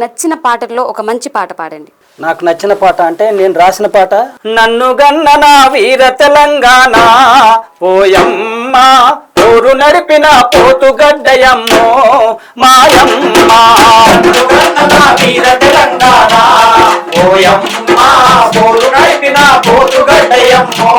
నచ్చిన పాటల్లో ఒక మంచి పాట పాడండి. నాకు నచ్చిన పాట అంటే నేను రాసిన పాట. నన్ను గన్న నా వీర తెలంగాణ పోయమ్మ ఊరు నడిపిన పోతుగడ్డయమ్మో మాయమ్మ. వీర తెలంగాణ పోయమ్మ ఊరు నడిపిన పోతుగడ్డయమ్మో గడ్డయమ్మో.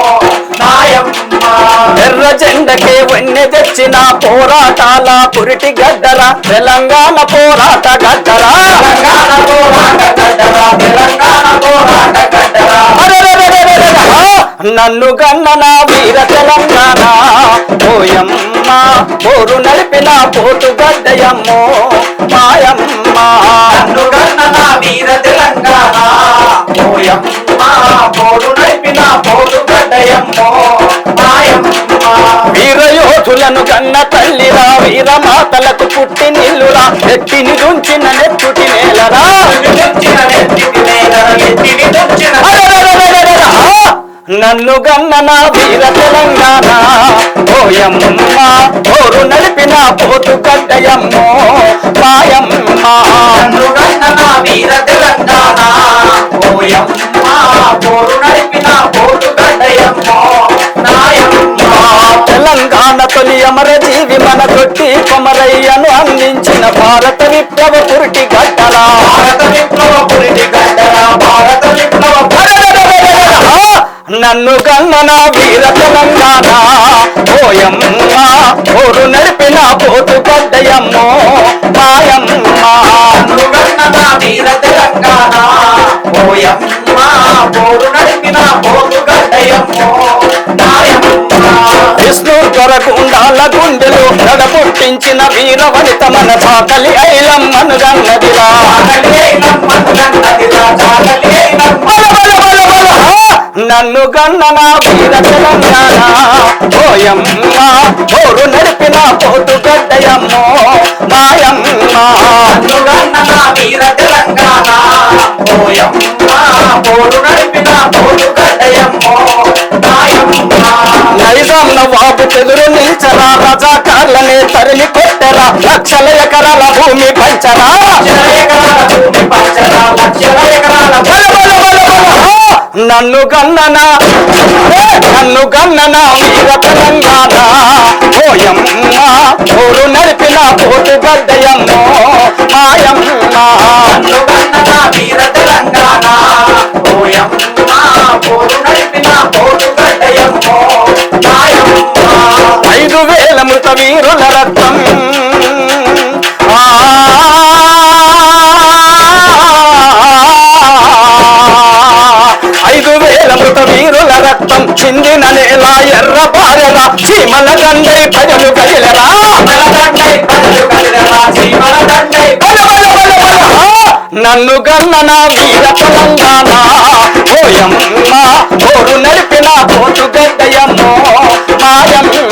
జెండకే వన్నె తెచ్చిన పోరాటాల పురిటి గడ్డల తెలంగాణ పోరాట గడ్డల తెలంగాణ పోరాట గడ్డల తెలంగాణ పోరాట గడ్డల నన్ను గన్న వీర తెలంగాణ. పోయమ్మ పోరు నడిపిన పోటు గడ్డయమ్మో మాయమ్మ. నన్ను గన్న వీర తెలంగాణ. పోయమ్మ పోరు నడిపిన పోటు గడ్డయమ్మో. యోధులను కన్న తల్లిరా వీర మాతలకు పుట్టి నిల్లురా. ఎత్తిని దుంచిన నెత్తుటి నేలరా. నన్ను గన్న నా వీర తెలంగాణ. ఓయమ్మ ఓరు నడిపిన పోతు కట్టయమ్మో మాయ తెలంగాణ తొలి అమర జీవి మన తొట్టి కొమరయ్యను అందించిన భారత విప్లవ పురిటి గడ్డల. భారత విప్లవ పురిటి గడ్డల భారత విప్లవ నన్ను కన్న వీర తెలంగాణ ఓయమ్మ ఓరు నడిపిన పోతు గడ్డయమ్మో. మాయమ్మ. నన్ను కన్న వీర తెలంగాణ ఓయమ్మ పోరు నడిపిన గుండెలు నడపుట్టించిన వీర వనిత మన చాకలి ఐలమ్మను గన్నదిరా నన్ను గన్న నా వీర తెలంగాణ. ఓయమ్మ పోరు నడిపిన పోతు గడ్డయమ్మో. మాయమ్మ. నన్ను గన్న నా వీర తెలంగాణ. ఓయమ్మ పోరు నడిపిన పోతు గడ్డయమ్మో. మాయమ్మ. నైజాం నవాబు చెదురు నిల్చరా రజాకార్లనే తరిమి కొట్టరా లక్షల ఎకరాల భూమి పంచరా. నన్ను గన్ననా? నన్ను గన్ననా? వీర తెలంగాణ? ఓయమ్మ ఊరు నడిపిన పోటు గడ్డయమ్మో మాయమ్మ. నన్ను గన్ననా? వీర తెలంగాణ? ఓయమ్మ చింది నేల ఎర్ర బారెల చీమల దండై ప్రజలు కలిలరా నన్ను గన్న వీర తెలంగాణ ఓయమ్మ ఓరు నడిపిన కోటు గడ్డయమ్మో మాయమ్మ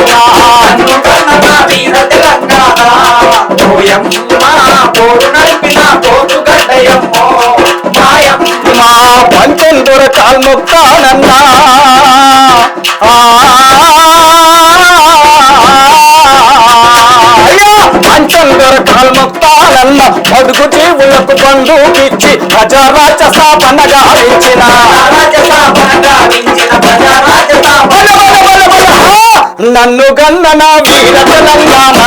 పంచెందుర కాల్మొక్కానన్నా అయ్యా పంచం దొరకాలు మొత్తాలన్న అడుగు జీవులకు బంధుకిచ్చి ప్రజారాజ స్థాపన గావించిన నన్ను గన్న నా వీర తెలంగాణ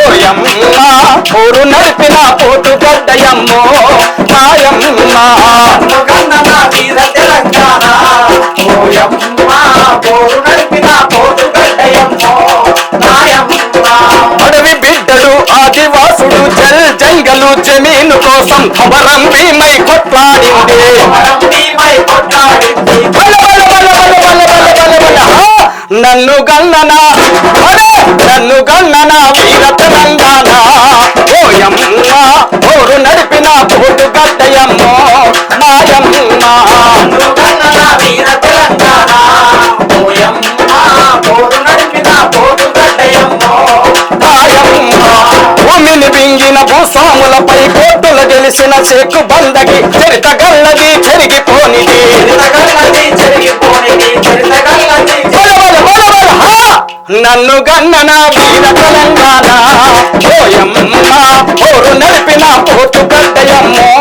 ఓయమ్మ ఊరు నడిపిన పోటు గడ్డయమ్మో మాయమ్మ. గన్న నా వీర తెలంగాణ పోరు అడవి బిడ్డలు ఆదివాసుడు జల్ జంగలు జమీను కోసం వరం భీమై కొట్లాడింది. నన్ను గన్ననా? నన్ను గన్ననా? భూమిని భూస్వాములపై కోర్టులు గెలిసిన చెక్కు బందకి చరితగల్లది చెరిగిపోనిది. నన్ను గన్నన వీర తెలంగాణ. పోరు నడిపిన పోటు గడ్డయమ్మో.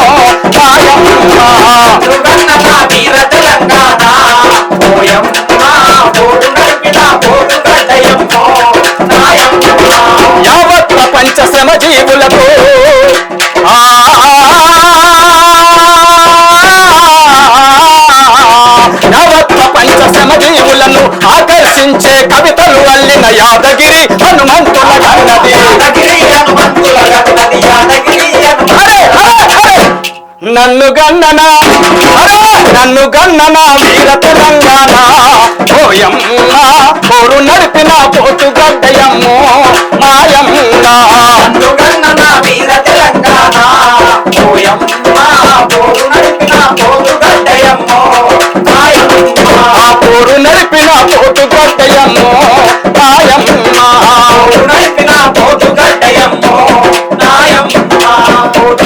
జీవులకు నవత్వ పంచ జీవులను ఆకర్షించే కవితలు అల్లిన యాదగిరి హనుమంతుల గన్నది నన్ను గన్ననా నన్ను గన్ననా వీర తెలంగాణ పోయమ్మ పోరు నడిపిన పోతు గడ్డయమ్మో పోటు గడ్డయమ్మో నాయమ్మ. నడిపిన పోటు గడ్డయమ్మో నాయమ్మ. పోటు